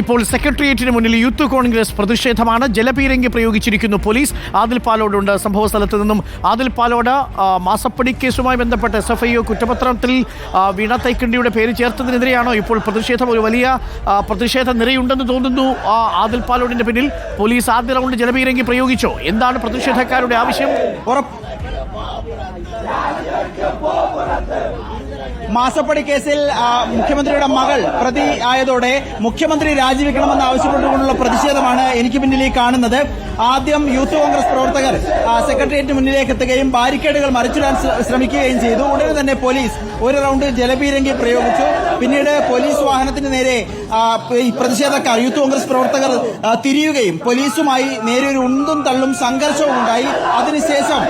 ഇപ്പോൾ സെക്രട്ടേറിയറ്റിന് മുന്നിൽ യൂത്ത് കോൺഗ്രസ് പ്രതിഷേധമാണ്. ജലപീരങ്കി പ്രയോഗിച്ചിരിക്കുന്നു പോലീസ്. ആദിൽ പാലോടുണ്ട് സംഭവ സ്ഥലത്ത് നിന്നും. ആദിൽ പാലോട് മാസപ്പടി കേസുമായി ബന്ധപ്പെട്ട് എസ് എഫ് ഐ ഒ കുറ്റപത്രത്തിൽ വീണ തൈക്കണ്ടിയുടെ പേര് ചേർത്തതിനെതിരെയാണോ ഇപ്പോൾ പ്രതിഷേധം? ഒരു വലിയ പ്രതിഷേധ നിരയുണ്ടെന്ന് തോന്നുന്നു ആദിൽ പാലോടിന്റെ പിന്നിൽ. പോലീസ് ആദ്യ റൗണ്ട് ജലപീരങ്കി പ്രയോഗിച്ചോ? എന്താണ് പ്രതിഷേധക്കാരുടെ ആവശ്യം? ഉറപ്പ്. മാസപ്പടി കേസിൽ മുഖ്യമന്ത്രിയുടെ മകൾ പ്രതി ആയതോടെ മുഖ്യമന്ത്രി രാജിവെക്കണമെന്ന് ആവശ്യപ്പെട്ടുകൊണ്ടുള്ള പ്രതിഷേധമാണ് എനിക്ക് പിന്നിൽ കാണുന്നത്. ആദ്യം യൂത്ത് കോൺഗ്രസ് പ്രവർത്തകർ സെക്രട്ടേറിയറ്റ് മുന്നിലേക്ക് എത്തുകയും ബാരിക്കേഡുകൾ മറിച്ചിടാൻ ശ്രമിക്കുകയും ചെയ്തു. ഉടനെ തന്നെ പോലീസ് ഒരു റൗണ്ട് ജലപീരങ്കി പ്രയോഗിച്ചു. പിന്നീട് പോലീസ് വാഹനത്തിന് നേരെ പ്രതിഷേധക്കാർ യൂത്ത് കോൺഗ്രസ് പ്രവർത്തകർ തിരിയുകയും പോലീസുമായി നേരെ ഒരു ഉന്തും തള്ളും സംഘർഷവും ഉണ്ടായി. അതിനുശേഷം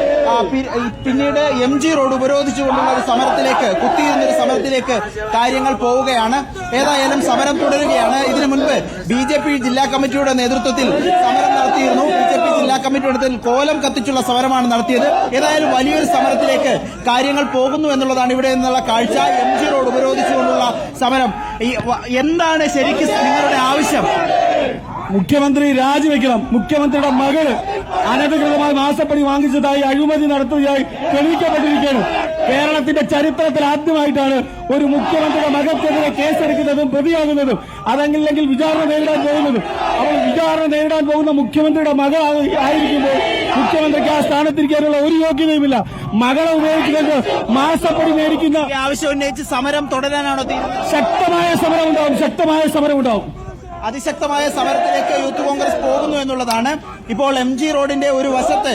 പിന്നീട് എം ജി റോഡ് ഉപരോധിച്ചുകൊണ്ടുള്ള സമരത്തിലേക്ക് കുത്തിയിരുന്ന ഒരു സമരത്തിലേക്ക് കാര്യങ്ങൾ പോവുകയാണ്. ഏതായാലും സമരം തുടരുകയാണ്. ഇതിനു മുൻപ് ബി ജെ പി ജില്ലാ കമ്മിറ്റിയുടെ നേതൃത്വത്തിൽ സമരം നടത്തിയിരുന്നു. ബി ജെ പി ജില്ലാ കമ്മിറ്റിയുടെ നേതൃത്വത്തിൽ കോലം കത്തിച്ചുള്ള സമരമാണ് നടത്തിയത്. ഏതായാലും വലിയൊരു സമരത്തിലേക്ക് കാര്യങ്ങൾ പോകുന്നു എന്നുള്ളതാണ് ഇവിടെ നിന്നുള്ള കാഴ്ച. എം ജി റോഡ് ഉപരോധിച്ചുകൊണ്ടുള്ള സമരം. എന്താണ് ശരിക്കും നിങ്ങളുടെ ആവശ്യം? മുഖ്യമന്ത്രി രാജിവെക്കണം. മുഖ്യമന്ത്രിയുടെ മകൾ അനധികൃതമായി മാസപ്പടി വാങ്ങിച്ചതായി അഴിമതി നടത്തുകയായി തെളിയിക്കപ്പെട്ടിരിക്കുകയാണ്. കേരളത്തിന്റെ ചരിത്രത്തിൽ ആദ്യമായിട്ടാണ് ഒരു മുഖ്യമന്ത്രിയുടെ മകൾക്കെതിരെ കേസെടുക്കുന്നതും പ്രതിയാകുന്നതും അതെങ്കിലെങ്കിൽ വിചാരണ നേരിടാൻ പോകുന്നതും. അവൾ വിചാരണ നേരിടാൻ പോകുന്ന മുഖ്യമന്ത്രിയുടെ മകൾ ആയി- ആയിരിക്കുമ്പോൾ മുഖ്യമന്ത്രിക്ക് ആ സ്ഥാനത്തിരിക്കാനുള്ള ഒരു യോഗ്യതയുമില്ല. മകളെ ഉപയോഗിക്കുന്നത് മാസപ്പടി മേടിക്കുന്ന ആവശ്യം ഉന്നയിച്ച് സമരം തുടരാനാണോ ശക്തമായ സമരം ഉണ്ടാവും ശക്തമായ സമരം ഉണ്ടാവും അതിശക്തമായ സമരത്തിലേക്ക് യൂത്ത് കോൺഗ്രസ് പോകുന്നു എന്നുള്ളതാണ്. ഇപ്പോൾ എം ജി റോഡിന്റെ ഒരു വശത്ത്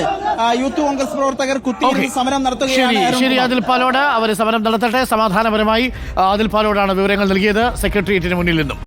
യൂത്ത് കോൺഗ്രസ് പ്രവർത്തകർ കുത്തി സമരം നടത്തുകയാണ് ശരി അതിൽ പാലോട് അവർ സമരം നടത്തട്ടെ. സമാധാനപരമായി അതിൽ പാലോടാണ് വിവരങ്ങൾ നൽകിയത്. സെക്രട്ടേറിയറ്റിന് മുന്നിൽ നിന്നും.